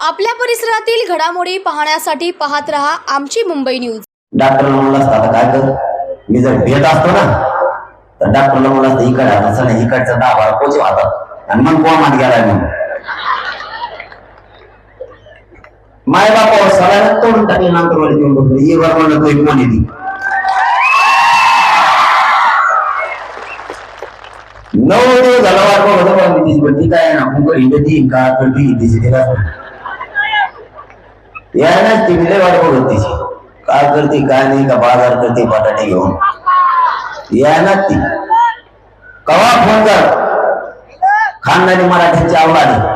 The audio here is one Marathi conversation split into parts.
आपल्या परिसरातील घडामोडी पाहण्यासाठी पाहत रहा आमची मुंबई न्यूज. डॉक्टरला म्हणलं असतं आता काय कर? मी जर भेट असतो ना तर डॉक्टरला म्हणलं असतं इकडे आता चला इकडचा दहा बारा पोचे वाहतात. आणि मग कोमात गेलाय मग? माय बापावर सगळ्यांना तोंड टाकले नंतर वाली देऊन बघतो ये बरं म्हणलं तो एक कोण येते नऊ గలవారు झाला वाट बघत होतो पण तिची पण ती काय ना कुकर हिंडती का करती तिची तिला यायलाच ती लय काय करते काय नाही का बाजार करते बटाटे घेऊन यायला ती कवा फोन कर खानदानी मराठ्यांची आवड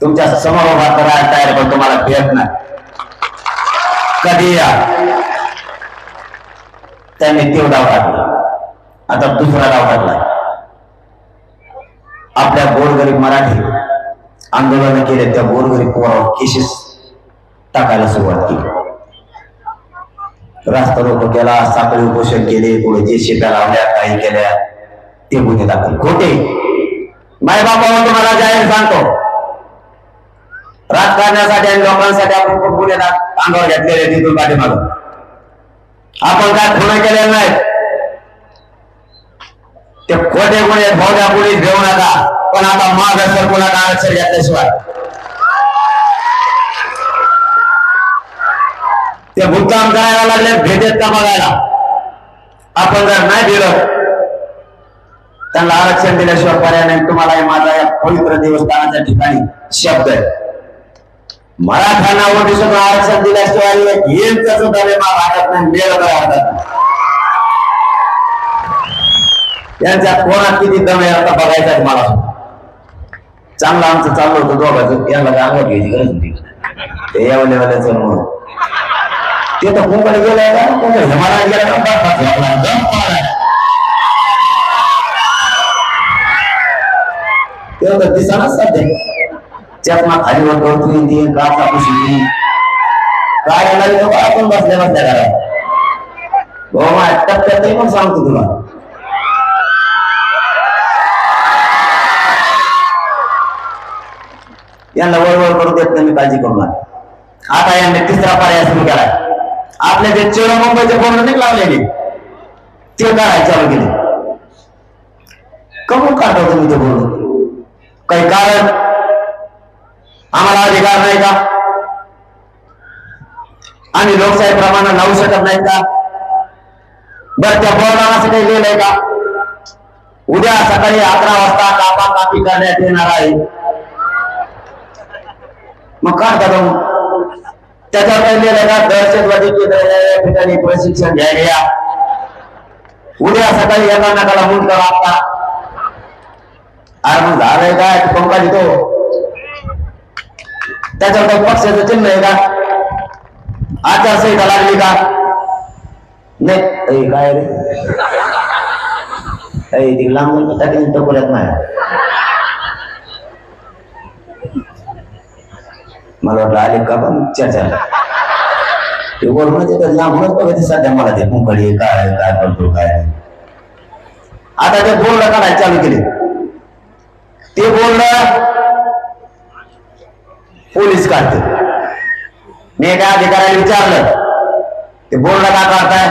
तुमच्यासमोर उभा तयार पण तुम्हाला भेटणार कधी या? त्यांनी तेवढा डाव टाकला आता दुसरा डाव टाकला आपल्या गोरगरीब मराठी आंदोलन केले त्या गोरगरीब पोरावर केसेस टाकायला सुरुवात केली. रास्ता रोको केला साखळी उपोषण केले पुढे जे शेता लावल्या काही केल्या ते गुन्हे दाखल. खोटे. माय बापावर तुम्हाला जाहीर सांगतो. राजकारणासाठी आणि लोकांसाठी आपण खूप गुन्हे अंगावर घेतलेले तिथून पाठीमाग. आपण काय खुणा केलेल्या नाही. ते खोटे गुन्हे भोग्या पोलीस घेऊ नका. पण आता माग सर कोणाला आरक्षण घेतल्याशिवाय. ते मुद्दाम करायला लागले भेटेत का बघायला? आपण जर नाही दिलं त्यांना आरक्षण दिल्याशिवाय पर्याय नाही. तुम्हाला माझा या पवित्र देवस्थानाच्या ठिकाणी शब्द आहे. मराठ्यांना ओबीसीतून आरक्षण दिल्याशिवाय येईल त्याचं दरे मला वाटत नाही मेळ तर नाही त्यांच्या कोणात किती दम आहे आता बघायचा मला चांगलं आमचं चाललं होतं दोघांचं. याला अंगात घ्यायची गरज होती. ते यावले वाल्याचं म्हणून. ते तर कोकण गेलाय का कोकण हिमालयात गेला का? बर्फात झोपला, दम तर दिसानाच सध्या चष्मा खाली होतो तुम्ही ती गाचा पुशी काय येणार तो? आपण बसल्या बसल्या घरात. हो मा टप्प्यात पण सांगतो तुला. यांना वळवळ करू देत नाही मी काळजी करू नका. आता यांनी तिसरा पर्याय सुरू केला आपल्या जे चेडो मुंबईचे बोर्ड नाही लावलेले ते काय चालू केले. कमून काढतो तुम्ही ते बोर्ड. काही कारण? आम्हाला अधिकार नाही का? आम्ही लोकशाही प्रमाणात लावू शकत नाही का? बरं त्या बोर्डाला असं काही लिहिलंय का? उद्या सकाळी अकरा वाजता कापा कापी करण्यात येणार आहे. मग काढता जाऊन त्याच्या काही का दहशतवादी केंद्र या ठिकाणी प्रशिक्षण घ्यायला या. उद्या सकाळी एका नकाला मूल करा आता. अरे मग झालंय काय? पंका लिहितो त्याच्यावर काही पक्षाचं चिन्ह आहे का? आचारसंहिता लागली का? नाही. काय रे? ऐ, ती लांब टाकली टोकऱ्यात नाही. मला वाटलं आले का पण चर्चा ते वर म्हणजे लांबूनच बघायचे सध्या मला ते कुंकडी काय काय करतो काय नाही. आता ते बोर्ड काढायला चालू केले. ते बोर्ड पोलीस काढते. मी एका अधिकाऱ्याला विचारलं ते बोर्ड का काढताय?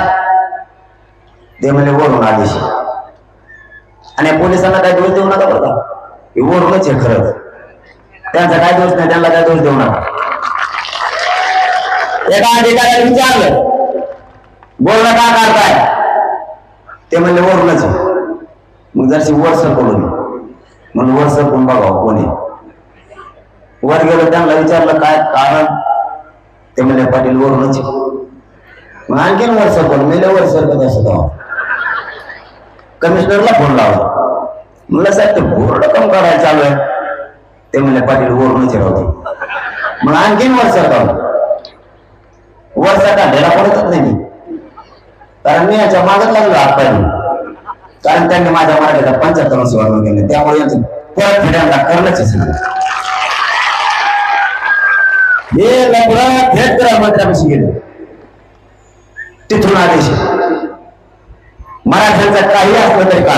ते म्हणजे वरून आदेश आणि पोलिसांना काय दोष देऊ नका बरं का? हे वरूनच आहे खरंच त्यांचा काय दोष नाही त्यांना काय दोष देऊ नका. एका अधिकाऱ्याने विचारलं बोलणं का काढताय? ते म्हणले वरूनच मग जरशी वर सरकवलं म्हणून वर सरकून बघावं कोणी वर गेलो त्यांना विचारलं काय कारण? ते म्हणले पाटील वरूनच मग आणखीन वर सरकवलं. मेले वर सरकत असत कमिशनरला फोन लावला. म्हणलं साहेब ते बोर्ड कम करायला चालू आहे. ते म्हणले पाटील वरून राहते मग आणखीन वर सरकावलं वर सरकारला पडतच नाही. कारण मी याच्या मागत लागलो आत्ता कारण त्यांनी माझ्या मराठीला पंच्याहत्तर वर्ष वाढवून गेले त्यामुळे यांचं परत फेड्यांना करणंच आहे सगळं. हे लफडा थेट गृहमंत्र्यापाशी गेले. तिथून आदेश मराठ्यांचा काही असलं तरी का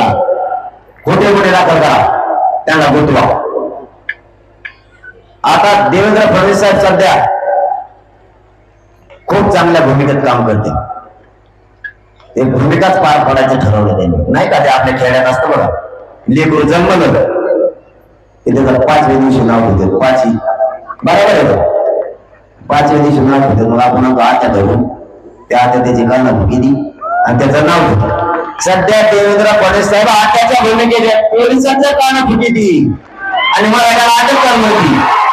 खोटे मोठे दाखल करा. त्यांना गुंतवा आता देवेंद्र फडणवीस साहेब सध्या खूप चांगल्या भूमिकेत काम करते. ते भूमिकाच पार पाडायचं ठरवलं त्यांनी. नाही का? ते आपल्या खेड्यात असतं बघा. लेकरू जन्मलं. ते त्याचं पाचव्या दिवशी नाव घेते पाचवी. बरोबर आहे पाचव्या दिवशी नाव घेते मग आपण आत्या धरून. त्या आत्या त्याची काना किती आणि त्याचं नाव घेतो सध्या देवेंद्र फडणवीस साहेब आत्याच्या भूमिकेत पोलिसांच्या काना फुकिती आणि मला याला अटक करणार.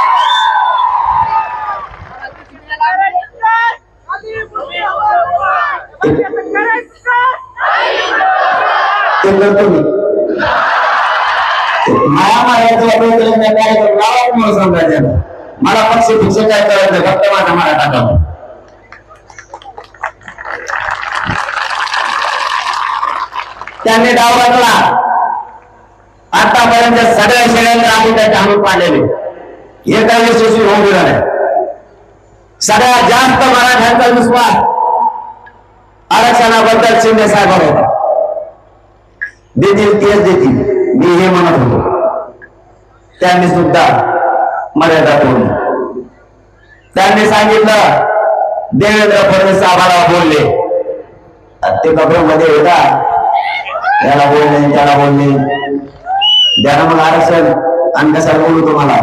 ते करतो मी. माया मायाचं वाटलं काय करू? लावा तुम्हाला समजायचं मला पक्ष पक्ष काय करायचं फक्त माझा मला टाकावं. त्याने डाव घातला आतापर्यंत सगळ्या शेळ्यांना आम्ही त्याचे आणून पाडलेले. एका यशस्वी होऊन गेला सगळ्यात जास्त मराठ्यांचा विश्वास आरक्षणाबद्दल शिंदे साहेबांवर होता. देतील तेच देतील. मी हे म्हणत होतो. त्यांनी सुद्धा मर्यादा तोडली. त्यांनी सांगितलं देवेंद्र फडणवीस आम्हाला बोलले. ते कपड्यामध्ये होता याला बोलले त्याला बोलले. द्या मला आरक्षण. आणि कसा बोलू तुम्हाला.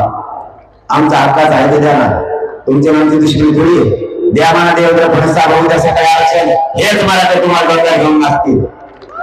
आमचा हक्काच आहे ते द्या ना तुमची आमची थोडी द्या म्हणा देवेंद्र फडणवीस साहेब उद्या आरक्षण. हेच मला ते तुम्हाला डोक्यात घेऊन लागतील